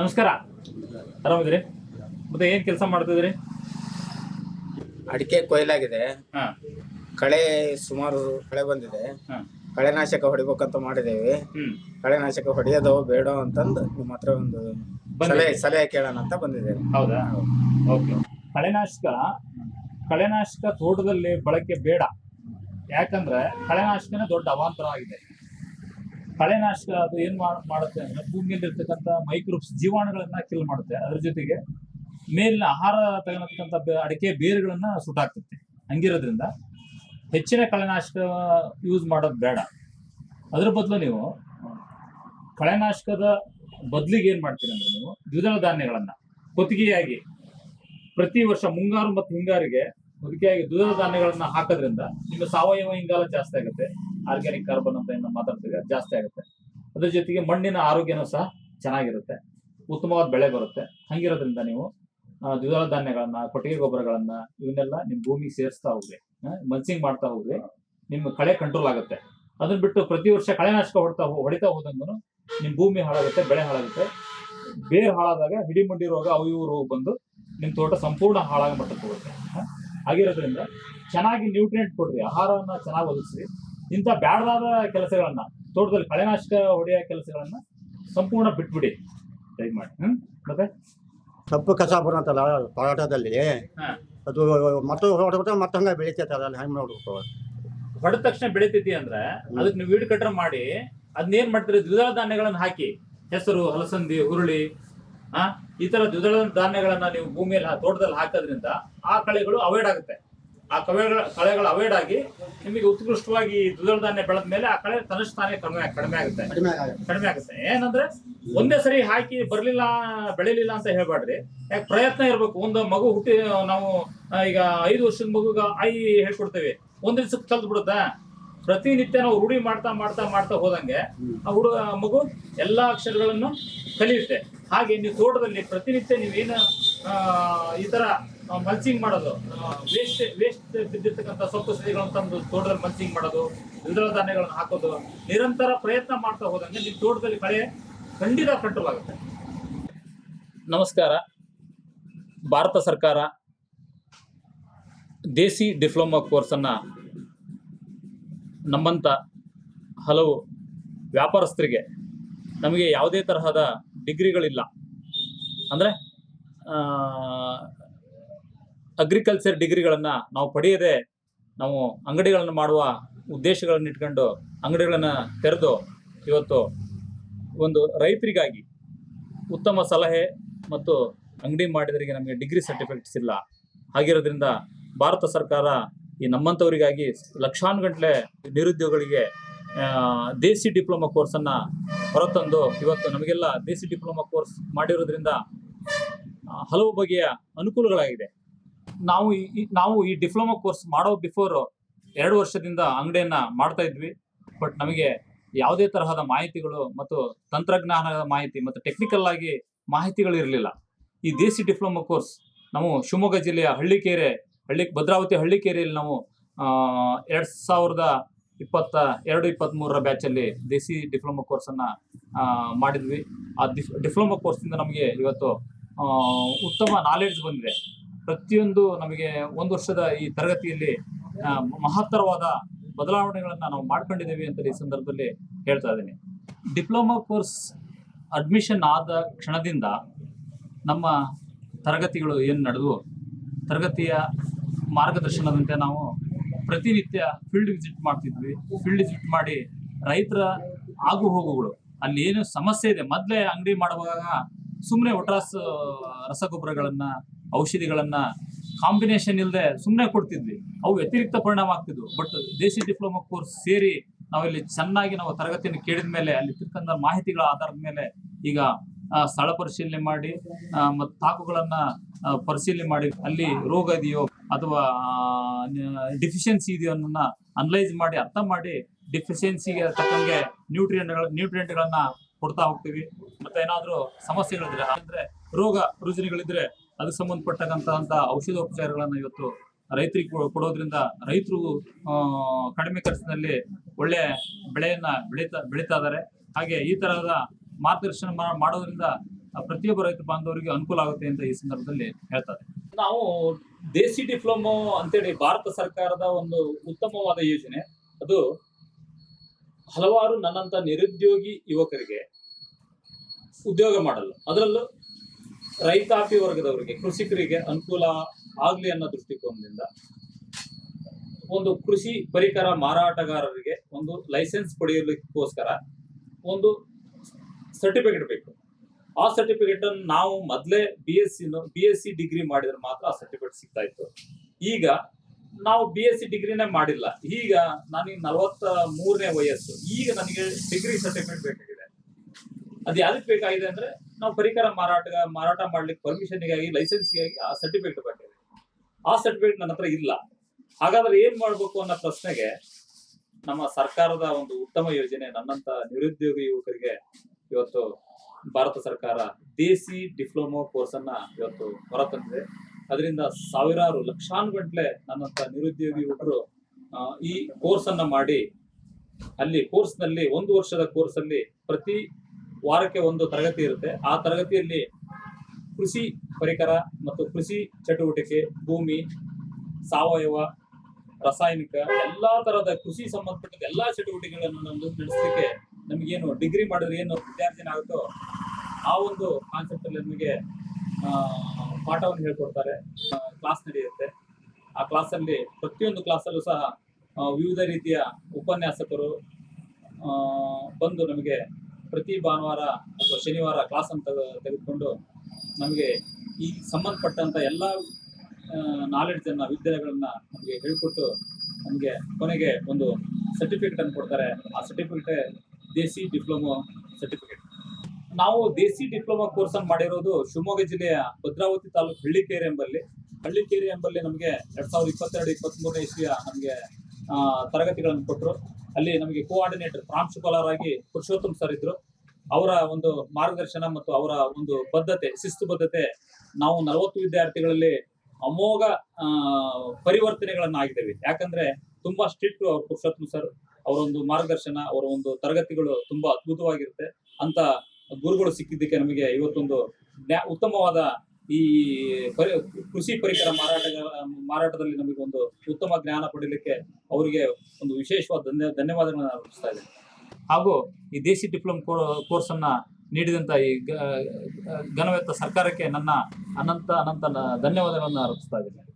ನಮಸ್ಕಾರ. ಆರಾಮಿದ್ರಿ ಮತ್ತೆ ಏನ್ ಕೆಲಸ ಮಾಡ್ತಿದ್ರಿ ಅಡಿಕೆ ಕೊಯ್ಲಾಗಿದೆ. ಹಾ. ಕಳೆ ಸುಮಾರು ಕಳೆ ಬಂದಿದೆ. ಹಾ. ಕಳೆನಾಶಕ ಹೊಡಿಬೇಕಂತ ಮಾಡಿದೇವಿ ಹ್ಮ್. ಕಳೆನಾಶಕ ಹೊಡೆಯೋದು ಬೇಡ ಅಂತಂದು ನಿಮ್ಮ ಹತ್ರ ಒಂದು ಸಲಹೆ ಸಲಹೆ ಕೇಳೋಣ ಅಂತ ಬಂದಿದ್ದೇನೆ ಹೌದಾ? ಓಕೆ. ಕಳೆನಾಶಕ ಕಳೆನಾಶಕ ತೋಟದಲ್ಲಿ ಬಳಕೆ ಬೇಡ. ಯಾಕಂದ್ರೆ ಕಳೆನಾಶಕನೇ ದೊಡ್ಡ ಅವಾಂತರ ಆಗಿದೆ. ಕಳೆನಾಶಕ ಅದು ಏನು ಮಾಡ್- ಮಾಡುತ್ತೆ ಅಂದ್ರೆ ಭೂಮಿಯಲ್ಲಿ ಇರ್ತಕ್ಕಂಥ ಮೈಕ್ರೋಬ್ಸ್ ಜೀವಾಣುಗಳನ್ನ ಕಿಲ್ ಮಾಡುತ್ತೆ. ಅದ್ರ ಜೊತೆಗೆ ಮೇಲಿನ ಆಹಾರ ತಗೊಳತಕ್ಕಂಥ ಅಡಿಕೆ ಬೇರುಗಳನ್ನ ಸುಟ್ಟಾಕ್ತೈತೆ. ಹಂಗಿರೋದ್ರಿಂದ ಹೆಚ್ಚಿನ ಕಳೆನಾಶಕ ಯೂಸ್ ಮಾಡೋದು ಬೇಡ. ಅದ್ರ ಬದಲು ನೀವು ಕಳೆನಾಶಕದ ಬದಲಿಗೆ ಏನು ಮಾಡ್ತೀರಿ ಅಂದ್ರೆ ನೀವು ದ್ವಿದಳ ಧಾನ್ಯಗಳನ್ನು, ಕೊತ್ತಿಗೆಯಾಗಿ ಪ್ರತಿ ವರ್ಷ ಮುಂಗಾರು ಮತ್ತು ಹಿಂಗಾರಿಗೆ ಹೊದಿಕೆಯಾಗಿ ದ್ವಿದಳ ಧಾನ್ಯಗಳನ್ನ ಹಾಕೋದ್ರಿಂದ ನಿಮ್ಮ ಸಾವಯವ ಇಂಗಾಲ ಜಾಸ್ತಿ ಆಗುತ್ತೆ. ಆರ್ಗ್ಯಾನಿಕ್ ಕಾರ್ಬನ್ ಅಂತ ಏನು ಮಾತಾಡ್ತೀವಿ ಜಾಸ್ತಿ ಆಗುತ್ತೆ. ಅದ್ರ ಜೊತೆಗೆ ಮಣ್ಣಿನ ಆರೋಗ್ಯನೂ ಸಹ ಚೆನ್ನಾಗಿರುತ್ತೆ. ಉತ್ತಮವಾದ ಬೆಳೆ ಬರುತ್ತೆ. ಹಂಗಿರೋದ್ರಿಂದ ನೀವು ದ್ವಿದಳ ಧಾನ್ಯಗಳನ್ನ ಕೊಟ್ಟಿಗೆ ಗೊಬ್ಬರಗಳನ್ನ, ಇವನ್ನೆಲ್ಲ ನಿಮ್ಮ ಭೂಮಿಗೆ ಸೇರಿಸ್ತಾ ಹೋಗ್ರಿ. ಮನ್ಸಿಂಗ್ ಮಾಡ್ತಾ ಹೋಗ್ರಿ. ನಿಮ್ಮ ಕಳೆ ಕಂಟ್ರೋಲ್ ಆಗುತ್ತೆ. ಅದನ್ನ ಬಿಟ್ಟು ಪ್ರತಿ ವರ್ಷ ಕಳೆನಾಶಕ ಹೊಡ್ತಾ ಹೊಡಿತಾ ಹೋದಂಗೂ ನಿಮ್ಮ ಭೂಮಿ ಹಾಳಾಗುತ್ತೆ, ಬೆಳೆ ಹಾಳಾಗುತ್ತೆ. ಬೇರ್ ಹಾಳಾದಾಗ ಹಿಡಿಮಂಡಿ ರೋಗ ಅವು ಇವು ರೋಗ ಬಂದು ನಿಮ್ಮ ತೋಟ ಸಂಪೂರ್ಣ ಹಾಳಾಗ ಮಟ್ಟಕ್ಕೆ ಹೋಗುತ್ತೆ. ಹ? ಹಾಗಿರೋದ್ರಿಂದ ಚೆನ್ನಾಗಿ ನ್ಯೂಟ್ರಿಯೆಂಟ್ ಕೊಡ್ರಿ ಆಹಾರವನ್ನ ಚೆನ್ನಾಗಿ ಒದಗಿಸ್ರಿ. ಇಂಥ ಬ್ಯಾಡದಾದ ಕೆಲಸಗಳನ್ನ ತೋಟದಲ್ಲಿ ಕಳೆನಾಶಕ ಹೊಡೆಯೋ ಕೆಲಸಗಳನ್ನ ಸಂಪೂರ್ಣ ಬಿಟ್ಬಿಡಿ. ದಯಮಾಡಿ ಹ್ಞೂ ಮತ್ತೆ? ಸೊಪ್ಪು ಕಸ ಬರುತ್ತಲ್ಲ ಪರಾಟದಲ್ಲಿ. ಅದು ಮತ್ತೆ ಹೊಡೆದ್ರೆ ಮತ್ತೆ ಹಂಗೆ ಬೆಳಿತೈತೆ ಅದ್ರಲ್ಲಿ ಹೆಂಗೆ ನೋಡ್ಬೇಕು? ಹೊಡೆದ ತಕ್ಷಣ ಬೆಳಿತೈತಿ ಅಂದ್ರೆ ಅದಕ್ಕೆ ನೀವು ವೀಡ್ ಕಟ್ರ ಮಾಡಿ ಅದನ್ನೇನ್ ಮಾಡ್ತೀರಿ ದ್ವಿದಳ ಧಾನ್ಯಗಳನ್ನ ಹಾಕಿ. ಹೆಸರು ಹಲಸಂದಿ ಹುರುಳಿ ಆ? ಈ ತರ ದ್ವಿದಳ ಧಾನ್ಯಗಳನ್ನ ನೀವು ಭೂಮಿಯಲ್ಲಿ ತೋಟದಲ್ಲಿ ಹಾಕೋದ್ರಿಂದ ಆ ಕಳೆಗಳು ಅವಾಯ್ಡ್ ಆಗುತ್ತೆ. ಆ ಕಳೆಗಳ ಕಳೆಗಳು ಅವಾಯ್ಡ್ ಆಗಿ ನಿಮಗೆ ಉತ್ಕೃಷ್ಟವಾಗಿ ದ್ವಿದಳ ಧಾನ್ಯ ಬೆಳೆದ ಮೇಲೆ ಆ ಕಳೆ ತನ್ನಷ್ಟು ತಾನೇ ಕಡಿಮೆ ಕಡಿಮೆ ಆಗುತ್ತೆ. ಕಡಿಮೆ ಕಡಿಮೆ ಆಗುತ್ತೆ. ಏನಂದ್ರೆ ಒಂದೇ ಸರಿ ಹಾಕಿ ಬರ್ಲಿಲ್ಲ ಬೆಳಿಲಿಲ್ಲ ಅಂತ ಹೇಳ್ಬೇಡ್ರಿ ಯಾಕೆ ಪ್ರಯತ್ನ ಇರಬೇಕು. ಒಂದು ಮಗು ಹುಟ್ಟಿ ನಾವು ಈಗ ಐದು ವರ್ಷದ ಮಗುಗ ಐ ಹೇಳ್ಕೊಡ್ತೇವೆ. ಒಂದ್ ದಿವ್ಸಕ್ಕೆ ಕಲ್ತ್ ಬಿಡುತ್ತಾ? ಪ್ರತಿನಿತ್ಯ ನಾವು ರೂಢಿ ಮಾಡ್ತಾ ಮಾಡ್ತಾ ಮಾಡ್ತಾ ಹೋದಂಗೆ ಆ ಹುಡುಗ ಮಗು ಎಲ್ಲಾ ಅಕ್ಷರಗಳನ್ನು ಕಲಿಯುತ್ತೆ. ಹಾಗೆ ನೀವು ತೋಟದಲ್ಲಿ ಪ್ರತಿನಿತ್ಯ ನೀವೇನು ಈ ತರ ಮಲ್ಚಿಂಗ್ ಮಾಡೋದು ವೇಸ್ಟ್ ವೇಸ್ಟ್ ಬಿದ್ದಿರ್ತಕ್ಕಂಥ ಸೊಪ್ಪು ಸಸಿಗಳನ್ನು ತಂದು ತೋಟದಲ್ಲಿ ಮಲ್ಚಿಂಗ್ ಮಾಡೋದು ದ್ವಿದಳ ಧಾನ್ಯಗಳನ್ನು ಹಾಕೋದು ನಿರಂತರ ಪ್ರಯತ್ನ ಮಾಡ್ತಾ ಹೋದಂಗೆ ನಿಮ್ಮ ತೋಟದಲ್ಲಿ ಕಳೆ ಖಂಡಿತ ಕಂಟ್ರೋಲ್ ಆಗುತ್ತೆ ನಮಸ್ಕಾರ. ಭಾರತ ಸರ್ಕಾರ ದೇಸಿ ಡಿಪ್ಲೊಮಾ ಕೋರ್ಸನ್ನು ನಮ್ಮಂಥ ಹಲವು ವ್ಯಾಪಾರಸ್ಥರಿಗೆ ನಮಗೆ ಯಾವುದೇ ತರಹದ ಡಿಗ್ರಿಗಳಿಲ್ಲ. ಅಂದರೆ ಅಗ್ರಿಕಲ್ಚರ್ ಡಿಗ್ರಿಗಳನ್ನು ನಾವು ಪಡೆಯದೆ ನಾವು ಅಂಗಡಿಗಳನ್ನು ಮಾಡುವ ಉದ್ದೇಶಗಳನ್ನು ಇಟ್ಕೊಂಡು ಅಂಗಡಿಗಳನ್ನು ತೆರೆದು ಇವತ್ತು ಒಂದು ರೈತರಿಗಾಗಿ ಉತ್ತಮ ಸಲಹೆ ಮತ್ತು ಅಂಗಡಿ ಮಾಡಿದರಿಗೆ ನಮಗೆ ಡಿಗ್ರಿ ಸರ್ಟಿಫಿಕೇಟ್ಸ್ ಇಲ್ಲ. ಹಾಗಿರೋದ್ರಿಂದ ಭಾರತ ಸರ್ಕಾರ ಈ ನಮ್ಮಂಥವರಿಗಾಗಿ ಲಕ್ಷಾನುಗಟ್ಟಲೆ ನಿರುದ್ಯೋಗಿಗಳಿಗೆ ದೇಸಿ ಡಿಪ್ಲೊಮಾ ಕೋರ್ಸನ್ನು ಹೊರತಂದು ಇವತ್ತು ನಮಗೆಲ್ಲ ದೇಸಿ ಡಿಪ್ಲೊಮಾ ಕೋರ್ಸ್ ಮಾಡಿರೋದ್ರಿಂದ ಹಲವು ಬಗೆಯ ಅನುಕೂಲಗಳಾಗಿದೆ. ನಾವು ಈ- ನಾವು ಈ ಡಿಪ್ಲೊಮಾ ಕೋರ್ಸ್ ಮಾಡೋ ಬಿಫೋರ್ ಎರಡು ವರ್ಷದಿಂದ ಅಂಗಡಿಯನ್ನು ಮಾಡ್ತಾ ಇದ್ವಿ. ಬಟ್ ನಮಗೆ ಯಾವುದೇ ತರಹದ ಮಾಹಿತಿಗಳು ಮತ್ತು ತಂತ್ರಜ್ಞಾನದ ಮಾಹಿತಿ ಮತ್ತು ಟೆಕ್ನಿಕಲ್ ಆಗಿ ಮಾಹಿತಿಗಳು ಇರಲಿಲ್ಲ. ಈ ದೇಸಿ ಡಿಪ್ಲೊಮಾ ಕೋರ್ಸ್ ನಾವು ಶಿವಮೊಗ್ಗ ಜಿಲ್ಲೆಯ ಹಳ್ಳಿಕೆರೆ ಹಳ್ಳಿ ಭದ್ರಾವತಿ ಹಳ್ಳಿಕೇರಿಯಲ್ಲಿ ನಾವು ಎರಡ್ ಸಾವಿರದ ಇಪ್ಪತ್ತ, ಎರಡು ಇಪ್ಪತ್ತ್ಮೂರರ ಬ್ಯಾಚಲ್ಲಿ ದೇಸಿ ಡಿಪ್ಲೊಮಾ ಕೋರ್ಸನ್ನು ಮಾಡಿದ್ವಿ. ಆ ಡಿಪ್ಲೊಮಾ ಕೋರ್ಸಿಂದ ನಮಗೆ ಇವತ್ತು ಉತ್ತಮ ನಾಲೆಡ್ಜ್ ಬಂದಿದೆ. ಪ್ರತಿಯೊಂದು ನಮಗೆ ಒಂದು ವರ್ಷದ ಈ ತರಗತಿಯಲ್ಲಿ ಮಹತ್ತರವಾದ ಬದಲಾವಣೆಗಳನ್ನು ನಾವು ಮಾಡ್ಕೊಂಡಿದ್ದೇವೆ ಅಂತ ಈ ಸಂದರ್ಭದಲ್ಲಿ ಹೇಳ್ತಾ ಇದ್ದೀನಿ. ಡಿಪ್ಲೊಮಾ ಕೋರ್ಸ್ ಅಡ್ಮಿಷನ್ ಆದ ಕ್ಷಣದಿಂದ ನಮ್ಮ ತರಗತಿಗಳು ಏನು ನಡೆದು ತರಗತಿಯ ಮಾರ್ಗದರ್ಶನದಂತೆ ನಾವು ಪ್ರತಿನಿತ್ಯ ಫೀಲ್ಡ್ ವಿಸಿಟ್ ಮಾಡ್ತಿದ್ವಿ. ಫೀಲ್ಡ್ ವಿಸಿಟ್ ಮಾಡಿ ರೈತರ ಆಗು ಹೋಗುಗಳು. ಅಲ್ಲಿ ಏನು ಸಮಸ್ಯೆ ಇದೆ. ಮೊದಲೇ ಅಂಗಡಿ ಮಾಡುವಾಗ ಸುಮ್ಮನೆ ಒಟ್ರಾಸ್ ರಸಗೊಬ್ಬರಗಳನ್ನ, ಔಷಧಿಗಳನ್ನ ಕಾಂಬಿನೇಷನ್ ಇಲ್ಲದೆ ಸುಮ್ಮನೆ ಕೊಡ್ತಿದ್ವಿ. ಅವು ವ್ಯತಿರಿಕ್ತ ಪರಿಣಾಮ ಆಗ್ತಿದ್ವು ಬಟ್ ದೇಸಿ ಡಿಪ್ಲೊಮಾ ಕೋರ್ಸ್ ಸೇರಿ ನಾವಿಲ್ಲಿ ಚೆನ್ನಾಗಿ ನಾವು ತರಗತಿಯನ್ನು ಕೇಳಿದ ಮೇಲೆ, ಅಲ್ಲಿ ತಿಳ್ಕೊಂಡ ಮಾಹಿತಿಗಳ ಆಧಾರದ ಮೇಲೆ ಈಗ ಸ್ಥಳ ಪರಿಶೀಲನೆ ಮಾಡಿ ಮತ್ತು ತಾಕುಗಳನ್ನು ಪರಿಶೀಲನೆ ಮಾಡಿ, ಅಲ್ಲಿ ರೋಗ ಇದೆಯೋ ಅಥವಾ ಡಿಫಿಷಿಯನ್ಸಿ ಇದೆಯೋ ಅನ್ನೋದನ್ನ ಅನಲೈಸ್ ಮಾಡಿ, ಅರ್ಥ ಮಾಡಿ ಡಿಫಿಷಿಯನ್ಸಿಗೆ ತಕ್ಕಂಗೆ ನ್ಯೂಟ್ರಿಯೆಂಟ್ ನ್ಯೂಟ್ರಿಯೆಂಟ್ಗಳನ್ನ ಕೊಡ್ತಾ ಹೋಗ್ತೀವಿ. ಮತ್ತೆ ಏನಾದರೂ ಸಮಸ್ಯೆಗಳಿದ್ರೆ ಅಂದ್ರೆ ರೋಗ ರುಜಿನಗಳಿದ್ರೆ ಅದಕ್ಕೆ ಸಂಬಂಧಪಟ್ಟಂತಹ ಔಷಧೋಪಚಾರಗಳನ್ನ ಇವತ್ತು ರೈತರಿಗೆ ಕೊಡೋದ್ರಿಂದ ರೈತರು ಕಡಿಮೆ ಖರ್ಚಿನಲ್ಲಿ ಒಳ್ಳೆ ಬೆಳೆಯನ್ನ ಬೆಳೀತಾ ಬೆಳೀತಾ ಇದ್ದಾರೆ ಹಾಗೆ ಈ ತರಹದ ಮಾರ್ಗದರ್ಶನ ಮಾಡೋದ್ರಿಂದ ಪ್ರತಿಯೊಬ್ಬ ರೈತ ಬಾಂಧವರಿಗೆ ಅನುಕೂಲ ಆಗುತ್ತೆ ಅಂತ ಈ ಸಂದರ್ಭದಲ್ಲಿ ಹೇಳ್ತಾರೆ ನಾವು ದೇಸಿ ಡಿಪ್ಲೊಮೊ ಅಂತೇಳಿ ಭಾರತ ಸರ್ಕಾರದ ಒಂದು ಉತ್ತಮವಾದ ಯೋಜನೆ. ಅದು ಹಲವಾರು ನನ್ನಂತ ನಿರುದ್ಯೋಗಿ ಯುವಕರಿಗೆ ಉದ್ಯೋಗ ಮಾಡಲು. ಅದರಲ್ಲೂ ರೈತಾಪಿ ವರ್ಗದವರಿಗೆ, ಕೃಷಿಕರಿಗೆ ಅನುಕೂಲ ಆಗ್ಲಿ ಅನ್ನೋ ದೃಷ್ಟಿಕೋನದಿಂದ ಒಂದು ಕೃಷಿ ಪರಿಕರ ಮಾರಾಟಗಾರರಿಗೆ ಒಂದು ಲೈಸೆನ್ಸ್ ಪಡೆಯಲಿಕ್ಕೋಸ್ಕರ ಒಂದು ಸರ್ಟಿಫಿಕೇಟ್ ಬೇಕು. ಆ ಸರ್ಟಿಫಿಕೇಟ್ ಅನ್ನು ನಾವು ಮೊದಲೇ B S C B S C degree ಮಾಡಿದ್ರೆ ಮಾತ್ರ ಆ ಸರ್ಟಿಫಿಕೇಟ್ ಸಿಗ್ತಾ ಇತ್ತು. ಈಗ ನಾವು ಬಿ ಎಸ್ ಸಿ ಡಿಗ್ರಿನೇ ಮಾಡಿಲ್ಲ. ಈಗ ನನಗೆ ನಲವತ್ತ ಮೂರನೇ ವಯಸ್ಸು. ಈಗ ನನಗೆ ಡಿಗ್ರಿ ಸರ್ಟಿಫಿಕೇಟ್ ಬೇಕಾಗಿದೆ. ಅದು ಯಾವ್ದಕ್ಕೆ ಬೇಕಾಗಿದೆ ಅಂದ್ರೆ ನಾವು ಪರಿಕರ ಮಾರಾಟ ಮಾರಾಟ ಮಾಡ್ಲಿಕ್ಕೆ ಪರ್ಮಿಷನ್ಗಾಗಿ ಲೈಸೆನ್ಸ್ಗಾಗಿ ಆ ಸರ್ಟಿಫಿಕೇಟ್ ಬೇಕಾಗಿದೆ. ಆ ಸರ್ಟಿಫಿಕೇಟ್ ನನ್ನ ಹತ್ರ ಇಲ್ಲ. ಹಾಗಾದ್ರೆ ಏನ್ ಮಾಡ್ಬೇಕು ಅನ್ನೋ ಪ್ರಶ್ನೆಗೆ ನಮ್ಮ ಸರ್ಕಾರದ ಒಂದು ಉತ್ತಮ ಯೋಜನೆ ನನ್ನಂತ ನಿರುದ್ಯೋಗಿ ಯುವಕರಿಗೆ ಇವತ್ತು ಭಾರತ ಸರ್ಕಾರ ದೇಸಿ ಡಿಪ್ಲೊಮಾ ಕೋರ್ಸ್ ಅನ್ನ ಇವತ್ತು ಹೊರತಂದಿದೆ. ಅದರಿಂದ ಸಾವಿರಾರು ಲಕ್ಷಾನುಗಟ್ಲೆ ನನ್ನಂತ ನಿರುದ್ಯೋಗಿ ಯುವಕರು ಈ ಕೋರ್ಸ್ ಅನ್ನ ಮಾಡಿ, ಅಲ್ಲಿ ಕೋರ್ಸ್ನಲ್ಲಿ ಒಂದು ವರ್ಷದ ಕೋರ್ಸ್ ಅಲ್ಲಿ ಪ್ರತಿ ವಾರಕ್ಕೆ ಒಂದು ತರಗತಿ ಇರುತ್ತೆ. ಆ ತರಗತಿಯಲ್ಲಿ ಕೃಷಿ ಪರಿಕರ ಮತ್ತು ಕೃಷಿ ಚಟುವಟಿಕೆ, ಭೂಮಿ, ಸಾವಯವ, ರಾಸಾಯನಿಕ, ಎಲ್ಲಾ ತರದ ಕೃಷಿ ಸಂಬಂಧಪಟ್ಟ ಎಲ್ಲಾ ಚಟುವಟಿಕೆಗಳನ್ನು ನಮ್ದು ನಡೆಸಲಿಕ್ಕೆ ನಮಗೇನು ಡಿಗ್ರಿ ಮಾಡಿದ್ರೆ ಏನು ವಿದ್ಯಾರ್ಥಿನಾಗುತ್ತೋ ಆಗುತ್ತೋ ಆ ಒಂದು ಕಾನ್ಸೆಪ್ಟ್ ಅಲ್ಲಿ ನಮಗೆ ಪಾಠವನ್ನು ಹೇಳ್ಕೊಡ್ತಾರೆ. ಕ್ಲಾಸ್ ನಡೆಯುತ್ತೆ. ಆ ಕ್ಲಾಸಲ್ಲಿ ಪ್ರತಿಯೊಂದು ಕ್ಲಾಸಲ್ಲೂ ಸಹ ವಿವಿಧ ರೀತಿಯ ಉಪನ್ಯಾಸಕರು ಬಂದು ನಮಗೆ ಪ್ರತಿ ಭಾನುವಾರ ಅಥವಾ ಶನಿವಾರ ಕ್ಲಾಸ್ ಅಂತ ತೆಗೆದುಕೊಂಡು ನಮಗೆ ಈ ಸಂಬಂಧಪಟ್ಟಂತ ಎಲ್ಲ ನಾಲೆಡ್ಜನ್ನು ವಿದ್ಯೆಗಳನ್ನ ನಮಗೆ ಹೇಳ್ಕೊಟ್ಟು ನಮಗೆ ಕೊನೆಗೆ ಒಂದು ಸರ್ಟಿಫಿಕೇಟ್ ಅನ್ನು ಕೊಡ್ತಾರೆ. ಆ ಸರ್ಟಿಫಿಕೇಟ್ ದೇಸಿ ಡಿಪ್ಲೊಮೊ ಸರ್ಟಿಫಿಕೇಟ್. ನಾವು ದೇಸಿ ಡಿಪ್ಲೊಮಾ ಕೋರ್ಸ್ ಅನ್ನು ಮಾಡಿರೋದು ಶಿವಮೊಗ್ಗ ಜಿಲ್ಲೆಯ ಭದ್ರಾವತಿ ತಾಲೂಕು ಹಳ್ಳಿಕೇರಿ ಎಂಬಲ್ಲಿ. ಹಳ್ಳಿಕೇರಿ ಎಂಬಲ್ಲಿ ನಮಗೆ ಎರಡ್ ಸಾವಿರದ ಇಪ್ಪತ್ತೆರಡು ಇಪ್ಪತ್ಮೂರನೇ ಇಸ್ವಿಯ ನಮಗೆ ತರಗತಿಗಳನ್ನು ಕೊಟ್ಟರು ಅಲ್ಲಿ ನಮಗೆ ಕೋಆರ್ಡಿನೇಟರ್ ಪ್ರಾಂಶುಪಾಲರಾಗಿ ಪುರುಷೋತ್ತಮ್ ಸರ್ ಇದ್ರು. ಅವರ ಒಂದು ಮಾರ್ಗದರ್ಶನ ಮತ್ತು ಅವರ ಒಂದು ಬದ್ಧತೆ, ಶಿಸ್ತು ಬದ್ಧತೆ ನಾವು ನಲವತ್ತು ವಿದ್ಯಾರ್ಥಿಗಳಲ್ಲಿ ಅಮೋಘ ಪರಿವರ್ತನೆಗಳನ್ನ ಆಗಿದ್ದೇವೆ ಯಾಕಂದ್ರೆ ತುಂಬಾ ಸ್ಟ್ರಿಕ್ಟ್ ಅವರು ಪುರುಷೋತ್ತಮ್ ಸರ್ ಅವರ ಒಂದು ಮಾರ್ಗದರ್ಶನ, ಅವರ ಒಂದು ತರಗತಿಗಳು ತುಂಬಾ ಅದ್ಭುತವಾಗಿರುತ್ತೆ. ಅಂತ ಗುರುಗಳು ಸಿಕ್ಕಿದ್ದಕ್ಕೆ ನಮಗೆ ಇವತ್ತೊಂದು ಉತ್ತಮವಾದ ಈ ಪರಿ, ಕೃಷಿ ಪರಿಕರ ಮಾರಾಟ ಮಾರಾಟದಲ್ಲಿ ನಮಗೆ ಒಂದು ಉತ್ತಮ ಜ್ಞಾನ ಪಡೀಲಿಕ್ಕೆ ಅವರಿಗೆ ಒಂದು ವಿಶೇಷವಾದ ಧನ್ಯ, ಧನ್ಯವಾದಗಳನ್ನು ಅರ್ಪಿಸ್ತಾ ಇದ್ದೇನೆ. ಹಾಗೂ ಈ ದೇಶಿ ಡಿಪ್ಲೊಮ್ ಕೋರ್ಸ್ ಅನ್ನ ನೀಡಿದಂತ ಈ ಘನವೆತ್ತ ಸರ್ಕಾರಕ್ಕೆ ನನ್ನ ಅನಂತ ಅನಂತ ಧನ್ಯವಾದಗಳನ್ನು ಅರ್ಪಿಸ್ತಾ ಇದ್ದೇನೆ.